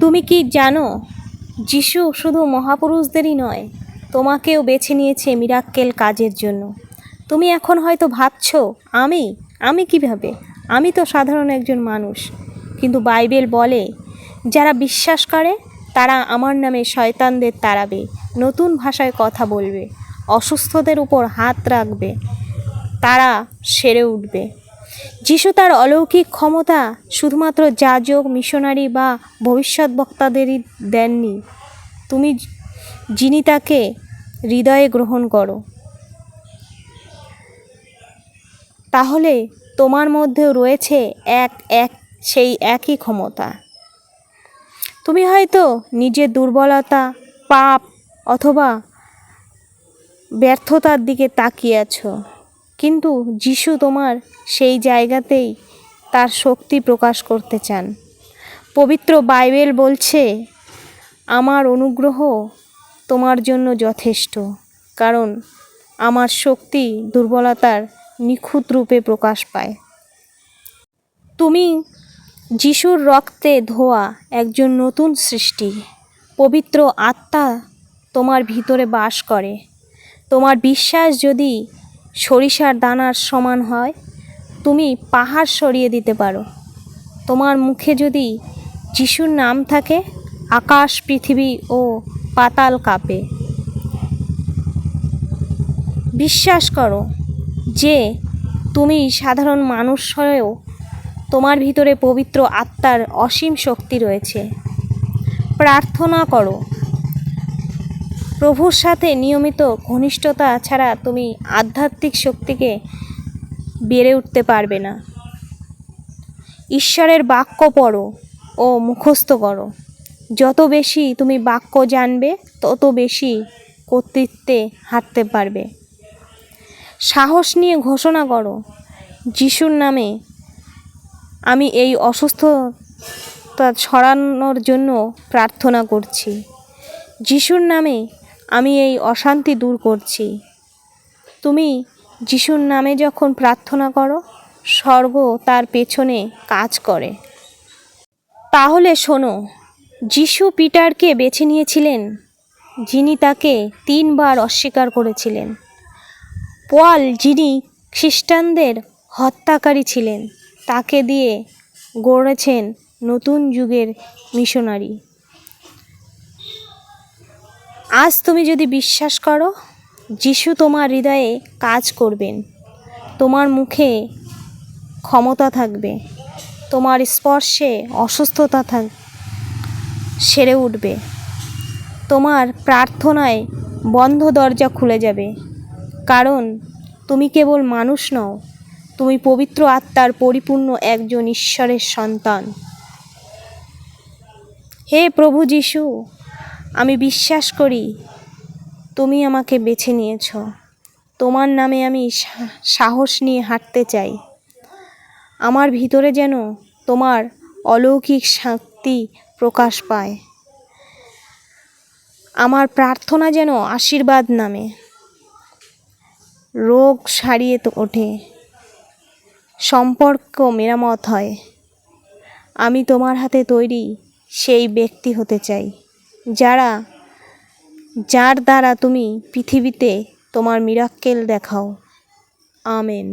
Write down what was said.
তুমি কি জানো, যিশু শুধু মহাপুরুষদেরই নয়, তোমাকেও বেছে নিয়েছে মিরাক্কেল কাজের জন্য। তুমি এখন হয়তো ভাবছ, আমি? আমি কীভাবে? আমি তো সাধারণ একজন মানুষ। কিন্তু বাইবেল বলে, যারা বিশ্বাস করে, তারা আমার নামে শয়তানদের তাড়াবে, নতুন ভাষায় কথা বলবে, অসুস্থদের উপর হাত রাখবে, তারা সেরে উঠবে। যিশু তার অলৌকিক ক্ষমতা শুধুমাত্র যাজক, মিশনারি বা ভবিষ্যৎ বক্তাদেরই দেননি। তুমি যিনি তাকে হৃদয়ে গ্রহণ করো। তাহলে তোমার মধ্যেও রয়েছে এক এক, সেই একই ক্ষমতা। তুমি হয়তো নিজের দুর্বলতা, পাপ অথবা ব্যর্থতার দিকে তাকিয়ে আছো। কিন্তু যিশু তোমার সেই জায়গাতেই তার শক্তি প্রকাশ করতে চান। পবিত্র বাইবেল বলছে, আমার অনুগ্রহ তোমার জন্য যথেষ্ট, কারণ আমার শক্তি দুর্বলতার নিখুঁত রূপে প্রকাশ পায়। তুমি যিশুর রক্তে ধোয়া একজন নতুন সৃষ্টি। পবিত্র আত্মা তোমার ভিতরে বাস করে। তোমার বিশ্বাস যদি সরিষার দানার সমান হয়, তুমি পাহাড় সরিয়ে দিতে পারো। তোমার মুখে যদি যিশুর নাম থাকে, আকাশ, পৃথিবী ও পাতাল কাঁপে। বিশ্বাস করো যে, তুমি সাধারণ মানুষ হয়েও তোমার ভিতরে পবিত্র আত্মার অসীম শক্তি রয়েছে। প্রার্থনা করো প্রভুর সাথে নিয়মিত ঘনিষ্ঠতা ছাড়া তুমি আধ্যাত্মিক শক্তিকে বেড়ে উঠতে পারবে না। ঈশ্বরের বাক্য পড়ো ও মুখস্থ করো। যত বেশি তুমি বাক্য জানবে, তত বেশি কর্তৃত্বে হাঁটতে পারবে। সাহস নিয়ে ঘোষণা করো, যিশুর নামে আমি এই অসুস্থতা ছড়ানোর জন্য প্রার্থনা করছি। যিশুর নামে আমি এই অশান্তি দূর করছি। তুমি যিশুর নামে যখন প্রার্থনা করো, স্বর্গ তার পেছনে কাজ করে। তাহলে শোনো, যিশু পিটারকে বেছে নিয়েছিলেন, যিনি তাকে তিনবার অস্বীকার করেছিলেন। পল, যিনি খ্রিস্টানদের হত্যাকারী ছিলেন, তাকে দিয়ে গড়েছেন নতুন যুগের মিশনারি। আজ তুমি যদি বিশ্বাস করো, যিশু তোমার হৃদয়ে কাজ করবেন। তোমার মুখে ক্ষমতা থাকবে। তোমার স্পর্শে অসুস্থতা থাক, সেরে উঠবে। তোমার প্রার্থনায় বন্ধ দরজা খুলে যাবে। কারণ তুমি কেবল মানুষ নও, তুমি পবিত্র আত্মার পরিপূর্ণ একজন ঈশ্বরের সন্তান। হে প্রভু যিশু আমি বিশ্বাস করি তুমি আমাকে বেছে নিয়েছ। তোমার নামে আমি সাহস নিয়ে হাঁটতে চাই। আমার ভিতরে যেন তোমার অলৌকিক শক্তি প্রকাশ পায়। আমার প্রার্থনা যেন আশীর্বাদ নামে। রোগ সারিয়ে তো ওঠে। সম্পর্ক মেরামত হয়। আমি তোমার হাতে তৈরি সেই ব্যক্তি হতে চাই। যারা যার দ্বারা তুমি পৃথিবীতে তোমার মিরাক্কেল দেখাও। আমেন।